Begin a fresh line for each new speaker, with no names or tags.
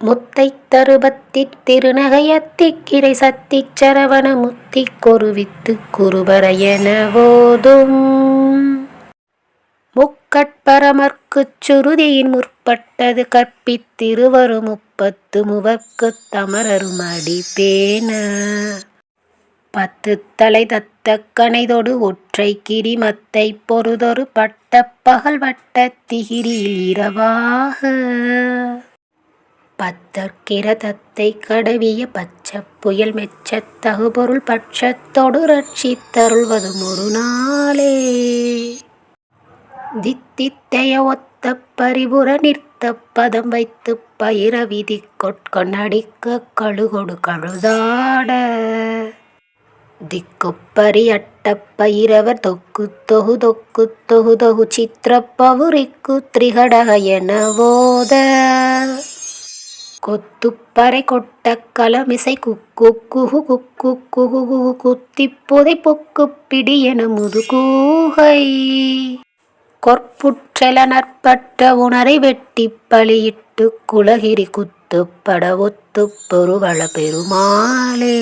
முத்தை தருபத்தித் திருநகையத்திக் கிரை சத்திச் சரவண முத்திக் கொருவித்து குருபரையென முக்கட்பரமர்க்குச் சுருதியின் முற்பட்டது கற்பித்திருவரும் முப்பத்து முவர்க்கு தமரருமடி பேண பத்து தலை தத்த கணைதொடு ஒற்றை கிரிமத்தை பொறுதொரு பட்ட பகல் வட்ட திகிரியில் இரவாக. பத்தர்க்கிரதத்தை கடவிய பச்ச புயல் மெச்சத் தகுபொருள் பட்சத்தொடு ரட்சித்தருள்வதும் ஒரு நாளே தித்தித்தைய ஒத்த பரிபுற நிறுத்தப் பதம் வைத்து பயிர விதி கொட்கொண்டடிக்கக் கழுகொடு கழுதாட. திக்குப்பரி அட்டப் பயிரவர் தொக்குத் தொகு தொக்கு தொகு தொகு சித்திரப்பவுரிக்கு திரிகடக என போத கொத்துப்பறை கொட்ட கலமிசை குக்கு குகு குக்கு குகு குகு குத்திப் புதை பொக்கு பிடி என முதுகூகை. கொற்புற்றெல நற்பட்ட உணரை வெட்டிப் பலியிட்டுக் குலகிரி குத்துப்பட ஒத்துப் பெருவள பெருமாளே.